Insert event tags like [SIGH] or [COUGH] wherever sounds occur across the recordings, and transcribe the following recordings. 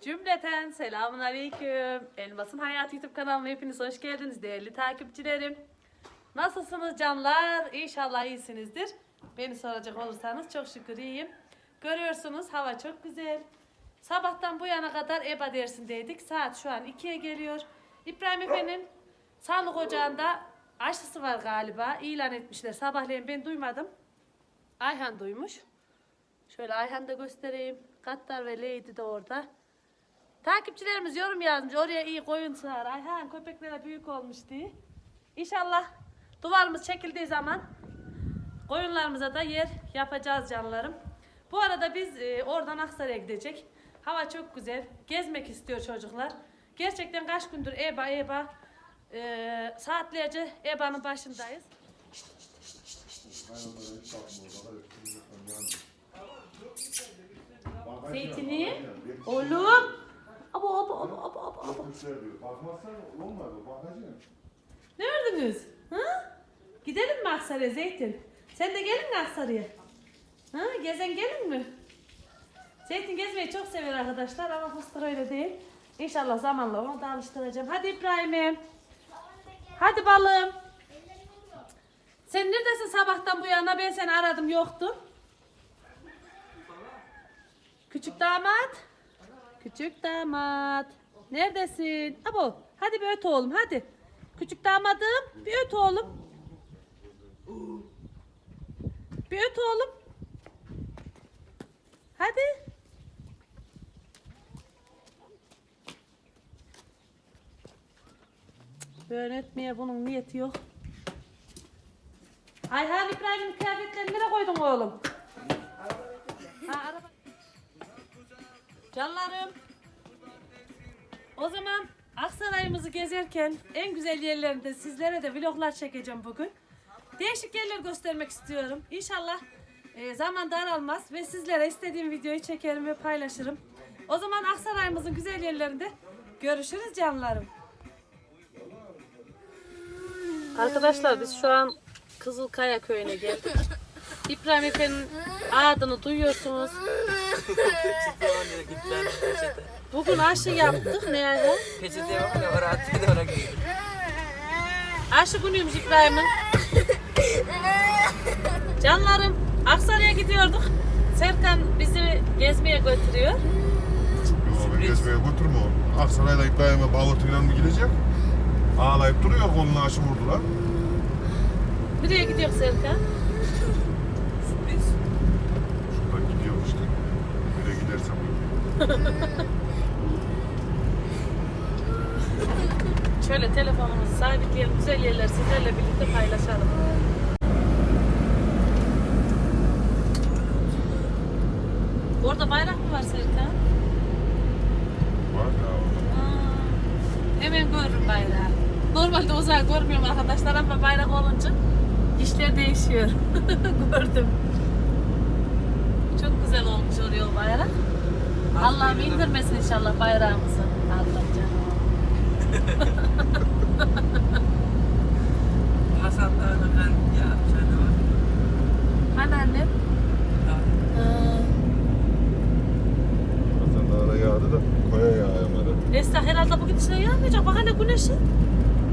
Cümleten selamun aleyküm. Elmas'ın Hayat YouTube kanalına hepiniz hoş geldiniz değerli takipçilerim. Nasılsınız canlar? İnşallah iyisinizdir. Beni soracak olursanız çok şükür iyiyim. Görüyorsunuz hava çok güzel. Sabahtan bu yana kadar EBA dersindeydik. Saat şu an 2'ye geliyor. İbrahim Efe'nin sağlık ocağında aşısı var galiba. İlan etmişler. Sabahleyin ben duymadım. Ayhan duymuş. Şöyle Ayhan da göstereyim. Kattar ve Leydi de orada. Takipçilerimiz yorum yazmış. Oraya iyi koyun sığar. Ayhan köpeklere büyük olmuş diye. İnşallah duvarımız çekildiği zaman koyunlarımıza da yer yapacağız canlarım. Bu arada biz e, oradan Aksaray'a gidecek. Hava çok güzel. Gezmek istiyor çocuklar. Gerçekten kaç gündür EBA EBA e, saatlerce EBA'nın başındayız. Zeytini. Oğlum. Abo abo abo abo abo. abo. Bakmazsan olmaz o bakacağım. Ne ördünüz? Ha? Gidelim mi Aksaray'a Zeytin? Sen de gelin mi Aksaray'a? Ha? Gezen gelin mi? Zeytin gezmeyi çok sever arkadaşlar ama fıstık öyle değil. İnşallah zamanla onu da alıştıracağım. Hadi İbrahim'im. Hadi balım. Sen neredesin sabahtan bu yana? Ben seni aradım yoktun. Küçük damat. Küçük damat. Neredesin? Abo. Hadi bir öt oğlum hadi. Küçük damadım. Bir öt oğlum. Bir öt oğlum. Hadi. Böyle etmeye bunun niyeti yok. Ayhan İbrahim'in kıyafetlerini nereye koydun oğlum? Canlarım. O zaman Aksaray'ımızı gezerken en güzel yerlerinde sizlere de vloglar çekeceğim bugün. Değişik yerler göstermek istiyorum. İnşallah e, zaman daralmaz ve sizlere istediğim videoyu çekerim ve paylaşırım. O zaman Aksaray'ımızın güzel yerlerinde görüşürüz canlarım. Arkadaşlar biz şu an Kızılkaya köyüne geldik. İbrahim Efe'nin adını duyuyorsunuz. Çıktılar gittiler peçete. Bugün aşı yaptık ne ya? Peçete yok ya var attı da oraya gidiyor. Aşı günüymüş İbrahim'in. Canlarım Aksaray'a gidiyorduk. Serkan bizi gezmeye götürüyor. Beni gezmeye götürme oğlum. Aksaray'da İbrahim'e bağırtıyla mı gidecek? Ağlayıp duruyor koluna aşı vurdular. Nereye gidiyor Serkan? Sürpriz. Şuradan gidiyor işte. Nereye gidersem. [LAUGHS] Şöyle telefonumuzu sabitleyelim. Güzel yerler sizlerle birlikte paylaşalım. Orada bayrak mı var Serkan? Var ya orada. Aa, hemen görürüm bayrağı. Normalde uzağa görmüyorum arkadaşlar ama bayrak olunca işler değişiyor. [LAUGHS] Gördüm. Çok güzel olmuş oluyor bayrak. Allah'ım indirmesin inşallah bayrağımızı. Allah canım. [LAUGHS] Hasan Dağı'na kan ya şöyle var. Hani annem? Ee, Hasan Dağı'na yağdı da koya yağamadı. Esra herhalde bugün içine yağmayacak. Bak hele güneşi.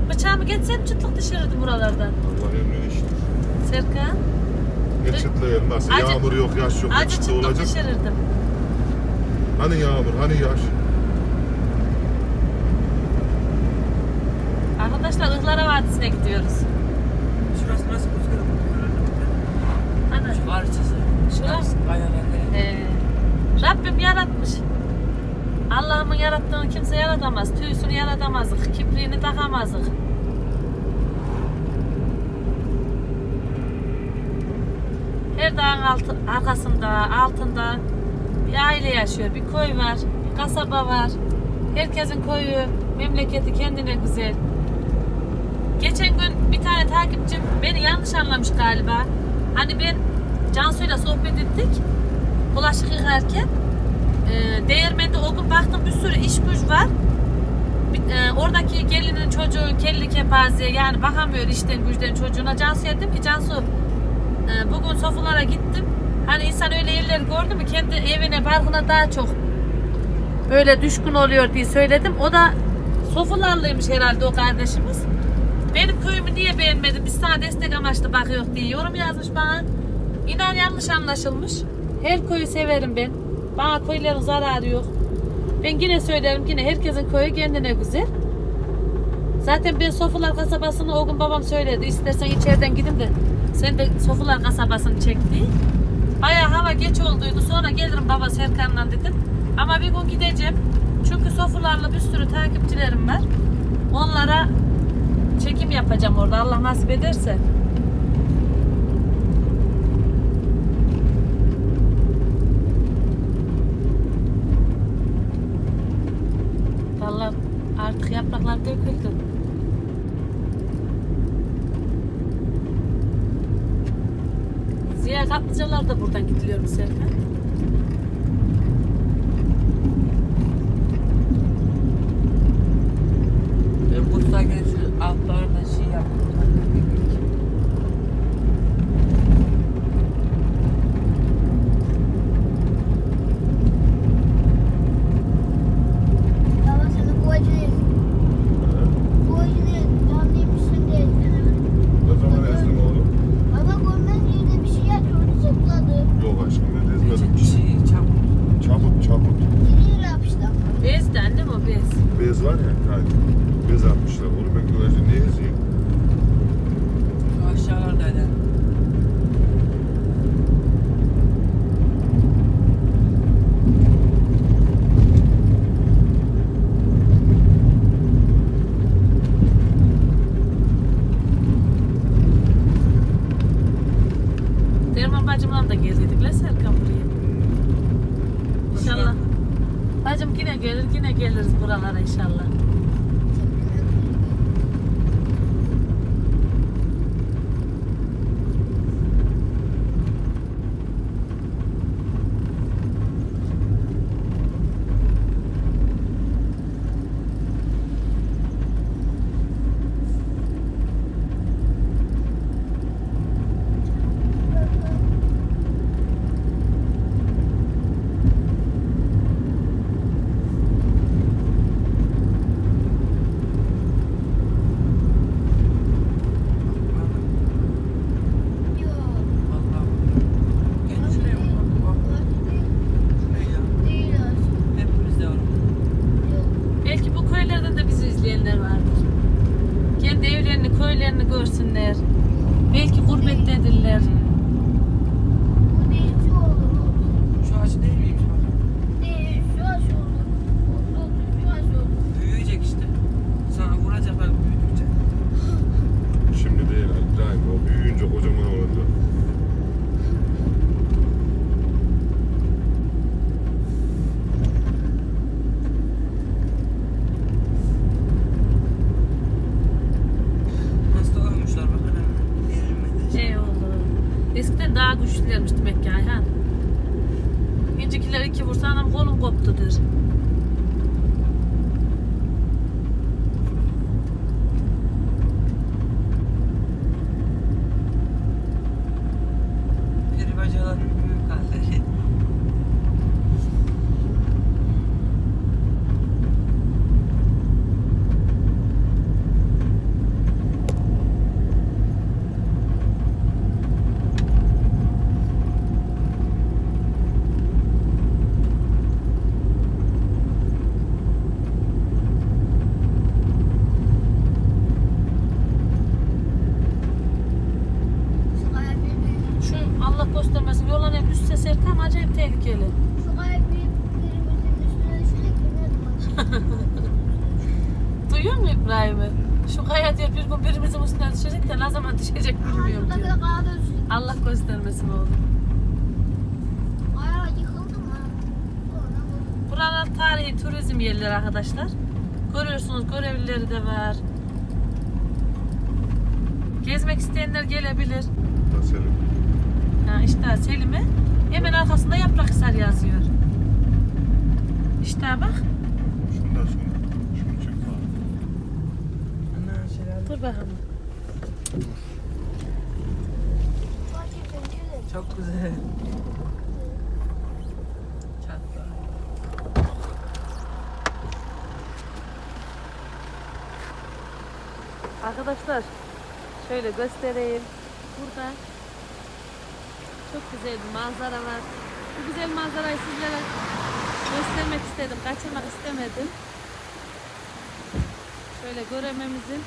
Bıçağımı geçsem çıtlık düşürürdüm buralardan. Allah emrini işte. Serkan. Ne çıtlığı. Acı- Yağmur yok, yaş yok. Ne Acı çıtlık olacak? düşürürdüm. Hani yağmur, hani yaş? Arkadaşlar Ihlara Vadisi'ne gidiyoruz. Şurası nasıl kutuyor? Ana. Şu parçası. Şurası. Aynen öyle. Ee, Rabbim yaratmış. Allah'ımın yarattığını kimse yaratamaz. Tüysünü yaratamazdık. Kipriğini takamazdık. Her dağın altı, arkasında, altında bir aile yaşıyor. Bir köy var, bir kasaba var. Herkesin köyü, memleketi kendine güzel. Geçen gün bir tane takipçim beni yanlış anlamış galiba. Hani ben Cansu'yla sohbet ettik. Bulaşık yıkarken. E, değirmende o gün baktım bir sürü iş güç var. E, oradaki gelinin çocuğu kelli kepaze yani bakamıyor işten güçten çocuğuna. Cansu'ya dedim ki Cansu e, bugün sofulara gittim. Hani insan öyle yerleri gördü mü kendi evine, barkına daha çok böyle düşkün oluyor diye söyledim. O da Sofularlıymış herhalde o kardeşimiz. Benim köyümü niye beğenmedin? Biz sana destek amaçlı bakıyor diye yorum yazmış bana. İnan yanlış anlaşılmış. Her köyü severim ben. Bana köylerin zararı yok. Ben yine söylerim yine herkesin köyü kendine güzel. Zaten ben Sofular kasabasını o gün babam söyledi. İstersen içeriden gidin de sen de Sofular kasabasını çek. Bayağı hava geç olduydu. Sonra gelirim baba Serkan'la dedim. Ama bir gün gideceğim. Çünkü Sofularla bir sürü takipçilerim var. Onlara çekim yapacağım orada Allah nasip ederse. Vallahi artık yapraklar döküldü. Ziya Kaplıcalar da buradan gidiliyor mu Serkan? Ben Bursa'ya şu altlarında şey yaptım. Baba seni kovacağız. Kovacağız. Canlıymışsın diye izledim. Ne zaman ezdin oğlum? Baba görmez yerde bir şey yapıyordu zıpladı. Yok aşkım ben ezmedim. Şey çabuk. Çabuk çabuk. Yeri yapıştı ama. Bezdi annem o bez. Bez var ya. Hadi. Bez atmışlar. Oğlum ben güvercin niye ezeyim? Aşağılardaydı. Derman bacımla da gezdiydik la Serkan buraya. İnşallah. Bacım yine gelir yine geliriz buralara inşallah. Yok. Vallahi. Gel şuraya bakalım. Bak. Şuraya. Değil aslında. Hepimiz de var. Yok. Belki bu köylerden de bizi izleyenler vardır. Kendi evlerini, köylerini görsünler. Belki gurbettedirler. Bu değil şu olur. Şu ağaç değil miymiş bak? Değil şu aş olur. Otuz otuz şu aş olur. Büyüyecek işte. Sana vuracaklar büyüdükçe. Şimdi değil İbrahim. O büyüyünce kocaman olacak. Hasta olmuşlar bak hele. Yerilmedi. Şey oldu. Eskiden daha güçlülermiş demek ki Ayhan. İncikiler iki vursa anam kolum koptudur. Peri bacaların büyük halleri. Şu kaya bir büyük. Şu Allah göstermesin yolun hep düşse Serkan acayip tehlikeli. Şu kaya bir birimizin üstüne düşecek. Ne zaman? [LAUGHS] Duyuyor musun İbrahim'i? Şu kaya diyor bir gün birimizin üstüne düşecek de ne zaman düşecek bilmiyorum diyor. Allah göstermesin oğlum. Buralar tarihi turizm yerleri arkadaşlar. Görüyorsunuz görevlileri de var. Gezmek isteyenler gelebilir. Nasıl? Ha işte Selim'i hemen arkasında Yaprakhisar yazıyor. İşte bak. Bakalım. Çok güzel. Arkadaşlar şöyle göstereyim. Burada çok güzel bir manzara var. Bu güzel manzarayı sizlere göstermek istedim. Kaçırmak istemedim. Şöyle görememizin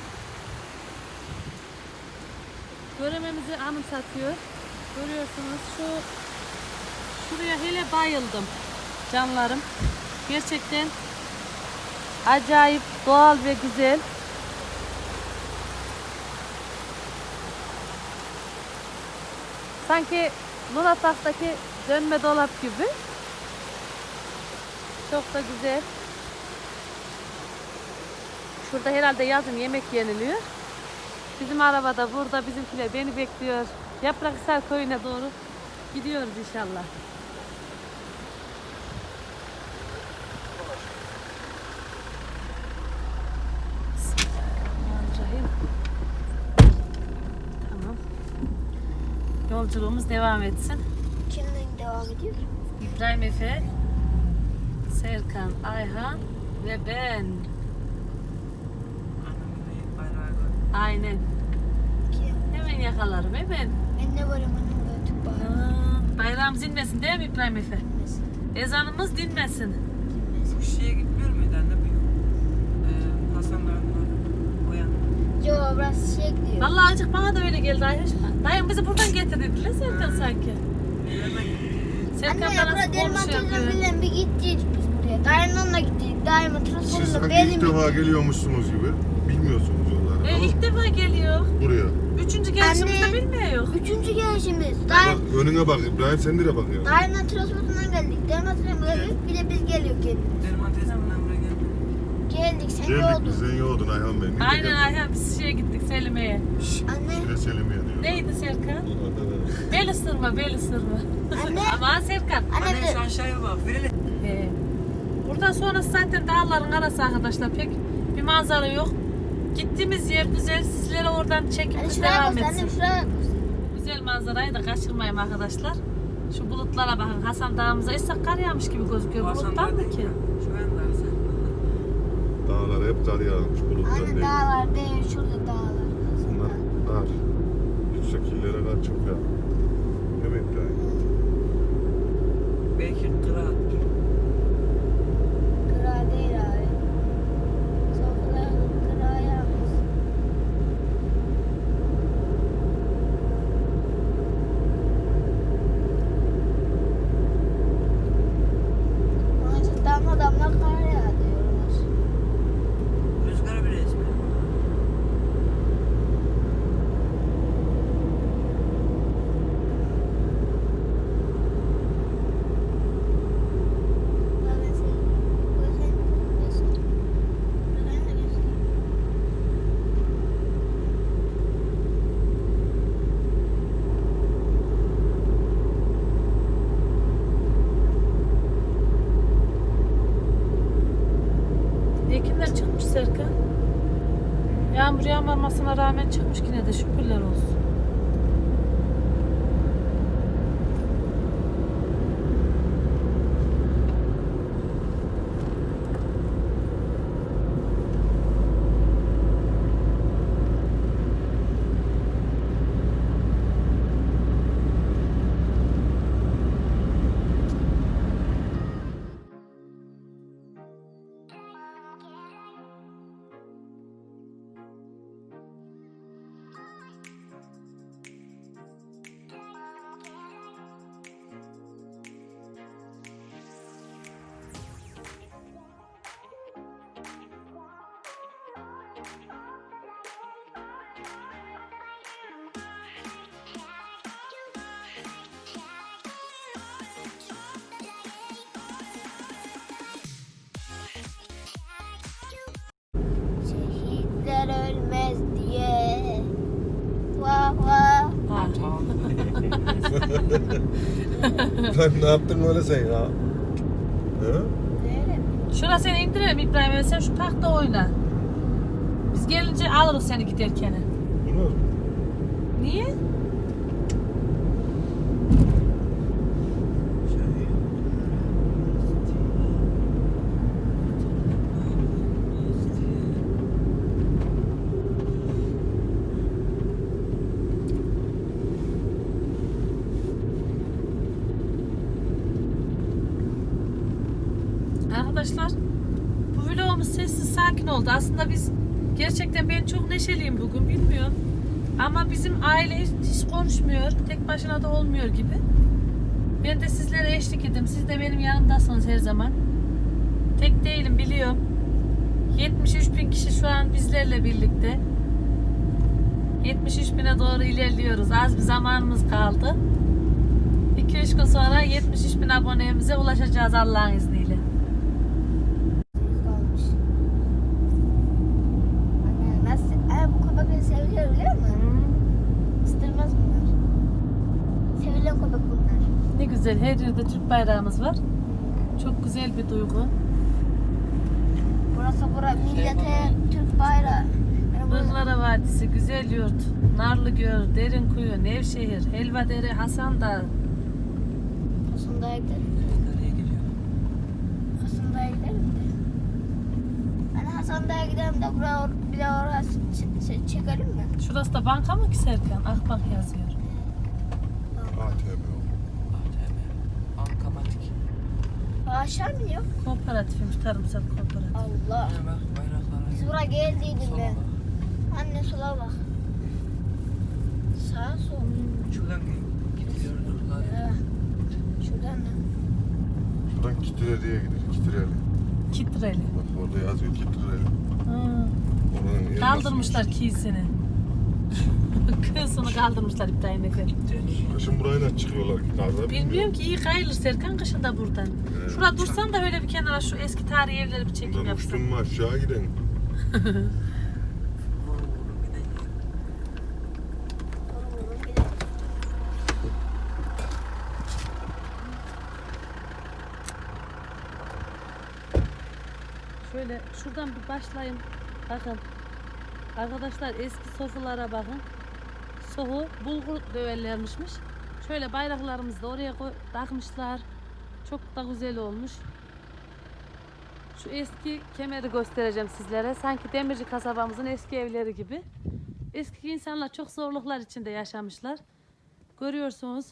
görememizi anımsatıyor. Görüyorsunuz şu şuraya hele bayıldım canlarım. Gerçekten acayip doğal ve güzel. Sanki Luna Park'taki dönme dolap gibi. Çok da güzel. Şurada herhalde yazın yemek yeniliyor. Bizim arabada burada bizimkiler beni bekliyor. Yaprakhisar köyüne doğru gidiyoruz inşallah. Tamam. Yolculuğumuz devam etsin. Kimden devam ediyor? İbrahim Efe, Serkan, Ayhan ve ben. Annemin de bayrağı var. Aynen. Hemen yakalarım hemen. Ben ne varım böyle tüp Bayrağımız dinmesin değil mi İbrahim Efe? Ezanımız dinmesin. Bu şeye gitmiyor muydu anne bu yol? Ee, Hasan Dağı'nın o. Yo burası şey gidiyor. Vallahi azıcık bana da öyle geldi Ayhan. Dayım bizi buradan getirdi değil Serkan sanki. Serkan bana nasıl konuşuyor böyle? bir gittik biz buraya. Dayımla gittik. Dayımın Siz transportla sanki ilk benim. defa geliyormuşsunuz gibi. Bilmiyorsunuz yolları. E, ama ilk defa geliyor. Buraya. Üçüncü gelişimizde Anne. bilmiyor. Üçüncü gelişimiz. Bak, Dayım, önüne bak İbrahim sen nereye bakıyorsun? dayımla transportundan geldik. Derman teyzemle geldik. Bir de biz geliyor kendimiz. Derman buraya geldi. Geldik sen Geldik yoldun. bizden yoğdun Ayhan Bey. Aynen geldin? Ayhan biz şeye gittik Selime'ye. Anne. De Selimiye diyor. Neydi Serkan? Bel ısırma, bel ısırma. Anne. [LAUGHS] Ama Serkan. Anne Anne bir şu aşağıya bak. Verelim. Ee, buradan sonrası zaten dağların arası arkadaşlar. Pek bir manzara yok. Gittiğimiz yer güzel. Sizlere oradan çekimimiz şuraya devam etsin. şuraya bas. Güzel manzarayı da kaçırmayayım arkadaşlar. Şu bulutlara bakın. Hasan Dağımıza ise kar yağmış gibi gözüküyor. Hasan Buluttan mı ki? ya. Şu yan da Hasan. Dağlar hep kar yağmış bulutlar Anne değil. dağlar değil. Şurada dağlar. Bunlar dar. Yüksek illere kar çok. Değil mi İbrahim? Belki kıraattir. Bye. De şükürler olsun. İbrahim ne yaptın öyle sen ya? He? Şuna seni indirelim İbrahim. Sen şu parkta oyna. Biz gelince alırız seni giderken. Bunu Niye? Arkadaşlar bu vlogumuz sessiz sakin oldu. Aslında biz gerçekten ben çok neşeliyim bugün bilmiyorum. Ama bizim aile hiç, konuşmuyor. Tek başına da olmuyor gibi. Ben de sizlere eşlik edeyim. Siz de benim yanımdasınız her zaman. Tek değilim biliyorum. 73 bin kişi şu an bizlerle birlikte. 73 bine doğru ilerliyoruz. Az bir zamanımız kaldı. 2-3 gün sonra 73 bin abonemize ulaşacağız Allah'ın izniyle. kalmış. Anne nasıl? Ay bu köpekleri sevilir biliyor musun? Isırmaz bunlar. Sevilen köpek bunlar. Ne güzel her yerde Türk bayrağımız var. Çok güzel bir duygu. Burası bura millete Türk bayrağı. Irklara Vadisi, Güzel Yurt, Narlıgöl, Derinkuyu, Nevşehir, Helvadere, Hasandağ. Kasım'daya gidelim. Nereye gidiyor? Hasan'daya gidelim de. Hani Hasan'daya gidelim de buraya bir de ç- çekelim mi? Şurası da banka mı ki Serkan? Akbank yazıyor. Aşağı mı yok? Kooperatifmiş, tarımsal kooperatif. Allah. Ha bak bayraklara. Biz buraya ben. bak. Anne sola bak. Sağa sol. Şuradan gidiyorduk Ee, zaten. Şuradan da. Şuradan Kitreli'ye gidiyor. Kitreli. Kitreli. Bak orada yazıyor Kitreli. Hı. Oranın Kaldırmışlar kiysini. Kıyısını [LAUGHS] kaldırmışlar İbrahim Efendi. Kışın buraya nasıl çıkıyorlar ki karda Bilmiyorum ki iyi kayılır Serkan kışın da buradan. Evet. Şurada dursan da böyle bir kenara şu eski tarihi evleri bir çekim Buradan yapsın. uçtun mu aşağı giden. Şöyle şuradan bir başlayayım. Bakın. Arkadaşlar eski sofulara bakın. Sohu bulgur döverlermişmiş. Şöyle bayraklarımızı da oraya takmışlar. Çok da güzel olmuş. Şu eski kemeri göstereceğim sizlere. Sanki demirci kasabamızın eski evleri gibi. Eski insanlar çok zorluklar içinde yaşamışlar. Görüyorsunuz.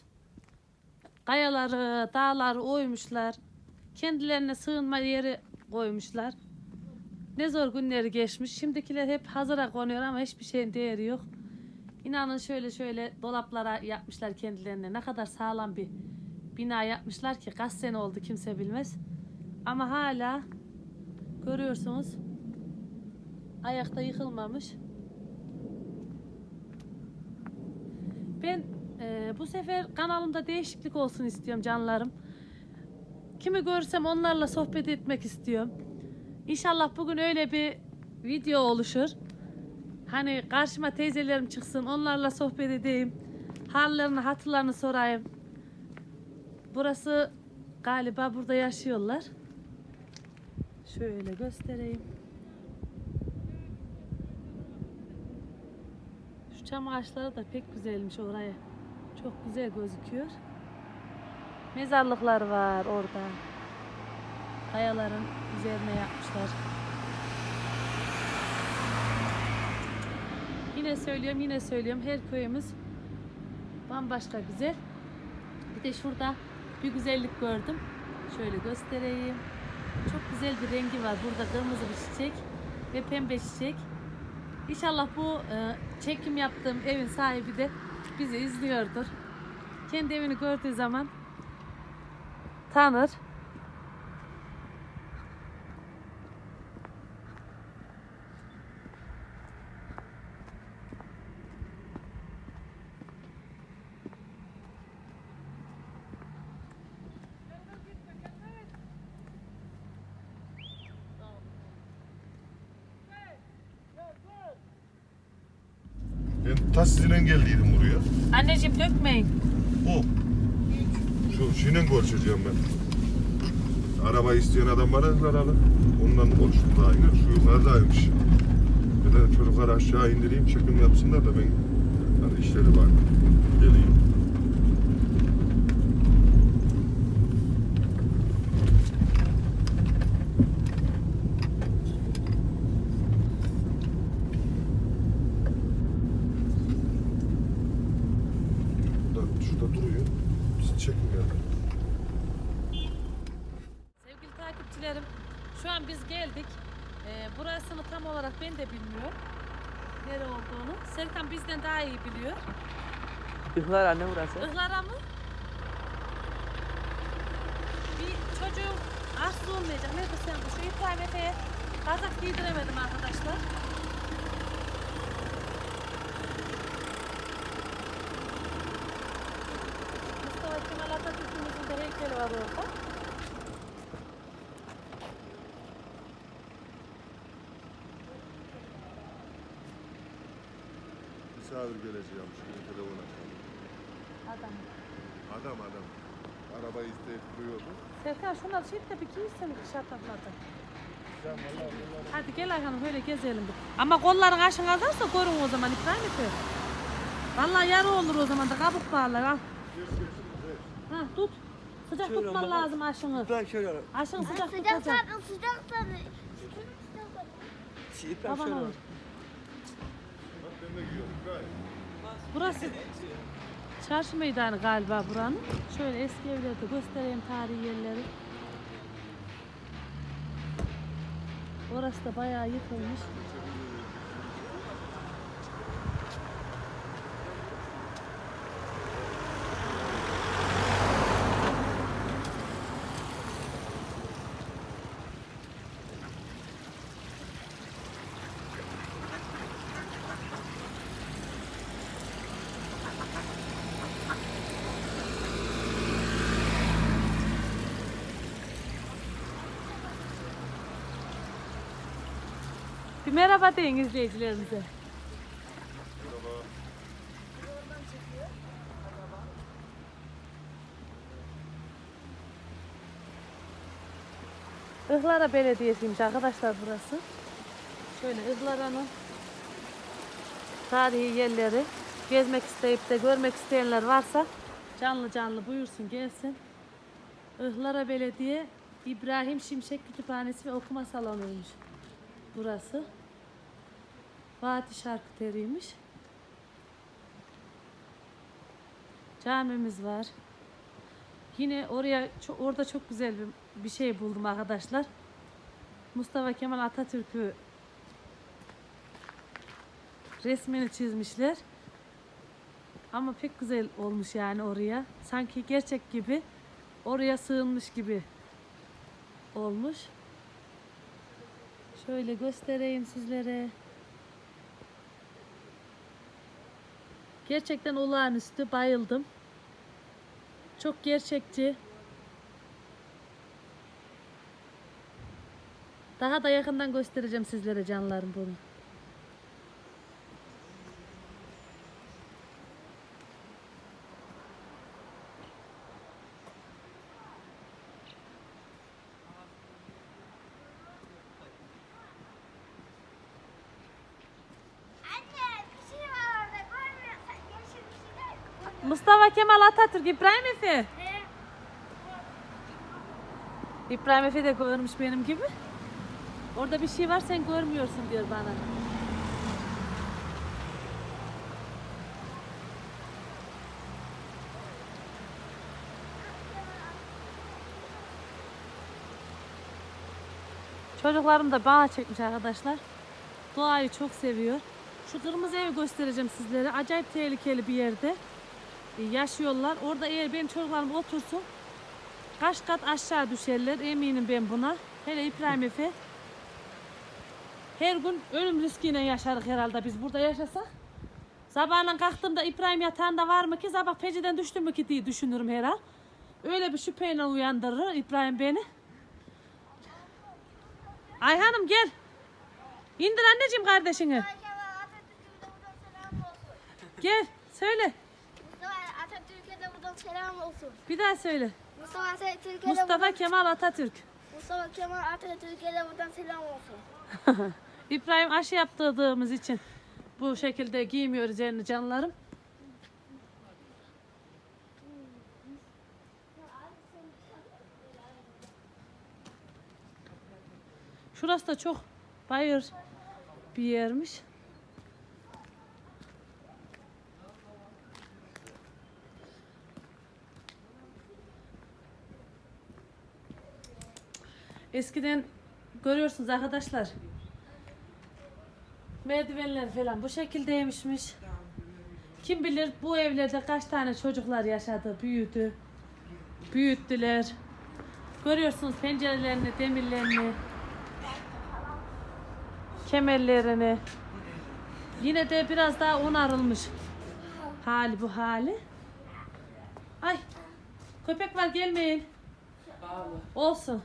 Kayaları, dağları oymuşlar. Kendilerine sığınma yeri koymuşlar. Ne zor günleri geçmiş. Şimdikiler hep hazıra konuyor ama hiçbir şeyin değeri yok. İnanın şöyle şöyle dolaplara yapmışlar kendilerine. Ne kadar sağlam bir bina yapmışlar ki kaç sene oldu kimse bilmez. Ama hala görüyorsunuz ayakta yıkılmamış. Ben e, bu sefer kanalımda değişiklik olsun istiyorum canlarım. Kimi görsem onlarla sohbet etmek istiyorum. İnşallah bugün öyle bir video oluşur. Hani karşıma teyzelerim çıksın, onlarla sohbet edeyim. Hallerini, hatırlarını sorayım. Burası galiba burada yaşıyorlar. Şöyle göstereyim. Şu çam ağaçları da pek güzelmiş oraya. Çok güzel gözüküyor. Mezarlıklar var orada. Kayaların üzerine yapmışlar. Yine söylüyorum, yine söylüyorum. Her köyümüz bambaşka güzel. Bir de şurada bir güzellik gördüm. Şöyle göstereyim. Çok güzel bir rengi var. Burada kırmızı bir çiçek ve pembe çiçek. İnşallah bu e, çekim yaptığım evin sahibi de bizi izliyordur. Kendi evini gördüğü zaman tanır. Ben ta sizinle geldiydim buraya. Anneciğim dökmeyin. O. Şu şeyle görüşeceğim ben. Araba isteyen adam var ya. Ondan konuştum daha yine. Şu yukarıdaymış. Bir de çocukları aşağı indireyim, çekim yapsınlar da ben hani işleri var. Geleyim. Burada, şurada duruyor. Biz çekim yapalım. Sevgili takipçilerim takipçilerim. Şu an biz geldik. Ee, burasını tam olarak ben de bilmiyorum. Nere olduğunu. Serkan bizden daha iyi biliyor. Ihlar anne burası. Ihlara mı? Bir çocuğum arsız olmayacak. Nerede sen bu? Şu İbrahim Efe'ye kazak giydiremedim arkadaşlar. Mustafa Kemal Atatürk'ümüzün de heykeli var orada. Misafir geleceğim şimdi telefona. Adam. Araba isteyip duruyordu. Serkan şunları şey de bir giysin şartladı. Hadi gel Ayhan'ım böyle gezelim. bir. Ama kolların aşın alırsa korun o zaman İbrahim Efe. Vallahi yarı olur o zaman da kabuk bağlar al. Ha tut. Sıcak Şöyle tutman bak. lazım aşını. Ben şöyle Aşın sıcak Sıcak tutacak. sıcak zaten. İbrahim Baban şöyle. al. Bak ben de giyiyorum. Burası çarşı meydanı galiba buranın. Şöyle eski evlerde göstereyim tarihi yerleri. Orası da bayağı yıkılmış. Bir merhaba deyin izleyicilerimize. Ihlara Belediyesi'ymiş arkadaşlar burası. Şöyle Ihlara'nın tarihi yerleri gezmek isteyip de görmek isteyenler varsa canlı canlı buyursun gelsin. Ihlara Belediye İbrahim Şimşek Kütüphanesi ve Okuma Salonu'ymuş burası. Fatih Şarküteri'ymiş. Camimiz var. Yine oraya orada çok güzel bir, bir şey buldum arkadaşlar. Mustafa Kemal Atatürk'ü resmini çizmişler. Ama pek güzel olmuş yani oraya. Sanki gerçek gibi oraya sığınmış gibi olmuş. Şöyle göstereyim sizlere. Gerçekten olağanüstü bayıldım. Çok gerçekçi. Daha da yakından göstereceğim sizlere canlarım bunu. Anne bir şey var orada görmüyorsan yeşil bir şeyler. Mustafa Kemal Atatürk, İbrahim Efe. İbrahim Efe de görmüş benim gibi. Orada bir şey var sen görmüyorsun diyor bana. Çocuklarım da bana çekmiş arkadaşlar. Doğayı çok seviyor. Şu kırmızı evi göstereceğim sizlere. Acayip tehlikeli bir yerde yaşıyorlar. Orada eğer benim çocuklarım otursun kaç kat aşağı düşerler eminim ben buna. Hele İbrahim Efe. Her gün ölüm riskiyle yaşarız herhalde biz burada yaşasak. Sabahla kalktığımda İbrahim yatağında var mı ki sabah peciden düştü mü ki diye düşünürüm herhal. Öyle bir şüpheyle uyandırır İbrahim beni. Ayhan'ım gel. İndir anneciğim kardeşini. Gel söyle. Mustafa Atatürk'e de buradan selam olsun. Bir daha söyle. Mustafa Atatürk'e de Mustafa buradan, Kemal Atatürk. Mustafa Kemal Atatürk'e de buradan selam olsun. [LAUGHS] İbrahim aşı yaptırdığımız için bu şekilde giymiyoruz yani canlarım. Şurası da çok bayır bir yermiş. Eskiden görüyorsunuz arkadaşlar. Merdivenler falan bu şekildeymişmiş. Kim bilir bu evlerde kaç tane çocuklar yaşadı, büyüdü. Büyüttüler. Görüyorsunuz pencerelerini, demirlerini. Kemerlerini. Yine de biraz daha onarılmış hali bu hali. Ay köpek var gelmeyin. Olsun.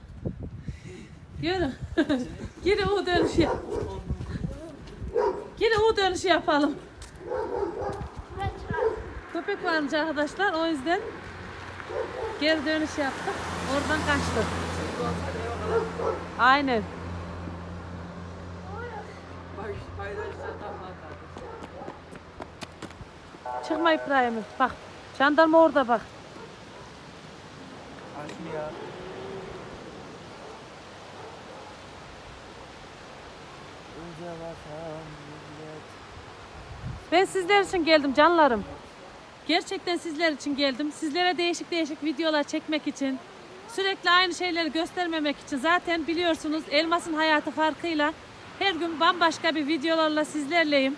Yürü. Geri U dönüşü yap. Geri U dönüşü yapalım. Köpek varmış arkadaşlar o yüzden geri dönüş yaptık. Oradan kaçtık. Aynen. Çıkma İbrahim'im. Bak. Jandarma orada bak. Açmıyor. Ben sizler için geldim canlarım. Gerçekten sizler için geldim. Sizlere değişik değişik videolar çekmek için. Sürekli aynı şeyleri göstermemek için. Zaten biliyorsunuz Elmas'ın hayatı farkıyla her gün bambaşka bir videolarla sizlerleyim.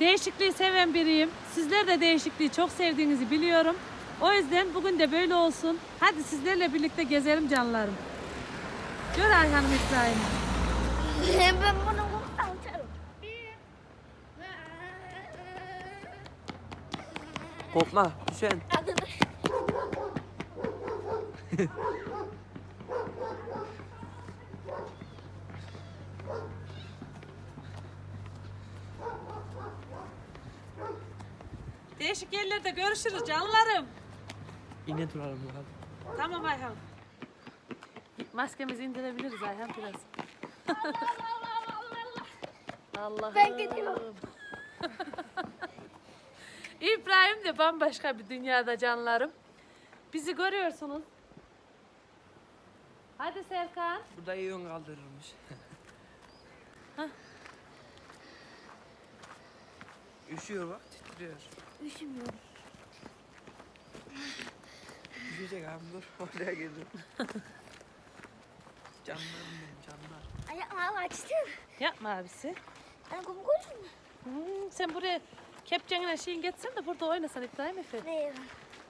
Değişikliği seven biriyim. Sizler de değişikliği çok sevdiğinizi biliyorum. O yüzden bugün de böyle olsun. Hadi sizlerle birlikte gezelim canlarım. Gör Ayhan'ım İbrahim. [LAUGHS] ben bunu Korkma düşen. [LAUGHS] Değişik yerlerde görüşürüz canlarım. Yine duralım bakalım. Tamam Ayhan. Maskemizi indirebiliriz Ayhan biraz. [LAUGHS] Allah'ım. Ben gidiyorum. İbrahim de bambaşka bir dünyada canlarım. Bizi görüyorsunuz. Hadi Serkan. Burada yön kaldırılmış. [LAUGHS] Hah. Üşüyor bak titriyor. Üşümüyorum. Düşecek abi dur [LAUGHS] oraya geliyorum. [LAUGHS] canlarım benim canlar. Ayağımı açtım. Yapma abisi. Ben kum koydum mu? Hmm, sen buraya kepçenle şeyin geçsen de burada oynasan İbrahim Efe. Neye?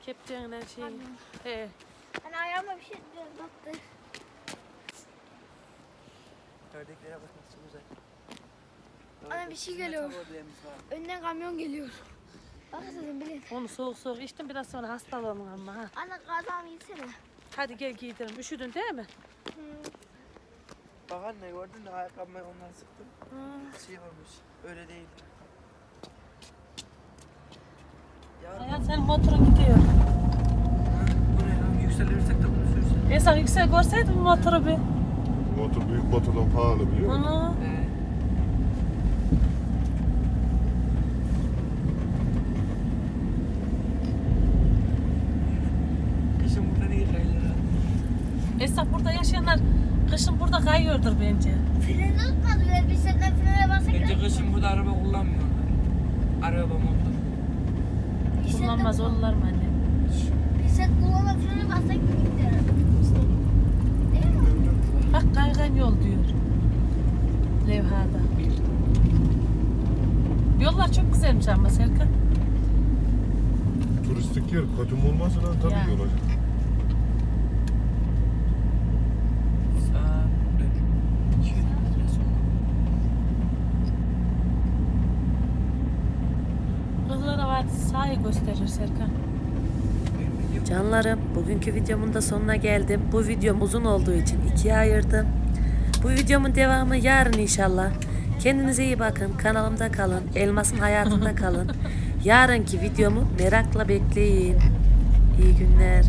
Kepçenle şeyin. He. Ben ayağıma bir şey diyorum doktor. Ördeklere bak nasıl güzel. Ana bir şey geliyor. Önden kamyon geliyor. Bak dedim bilin. Onu soğuk soğuk içtim biraz sonra hastalanım ama ha. Ana kazağımı yesene. Hadi gel giydirelim. Üşüdün değil mi? Bak anne gördün mü ayakkabımı ondan sıktım. Hmm. Şey olmuş. Öyle değil. Ya Ayhan senin motorun gidiyor. bu ne lan? Yükselirsek de bunu sürsün. Ben sana yüksek görseydim motoru bir. Motor büyük motordan pahalı biliyor musun? Onu. Ee, Kışın burada ne kayılır Esnaf burada yaşayanlar kışın burada kayıyordur bence. Freni tutmadı ve biz senden frene bassak Bence kışın burada araba kullanmıyorlar. Araba motor. Kullanmaz olurlar mı anne? Biz sen kullanma frene bassak gider. Değil mi? Bak kaygan yol diyor. Levhada. Yollar çok güzelmiş ama Serkan. Turistik yer kötü mü olmaz lan tabii Yani. ki olacak. Sahayı gösterir Serkan. Canlarım, bugünkü videomun da sonuna geldim. Bu videom uzun olduğu için ikiye ayırdım. Bu videomun devamı yarın inşallah. Kendinize iyi bakın, kanalımda kalın, Elmas'ın hayatında [LAUGHS] kalın. Yarınki videomu merakla bekleyin. İyi günler.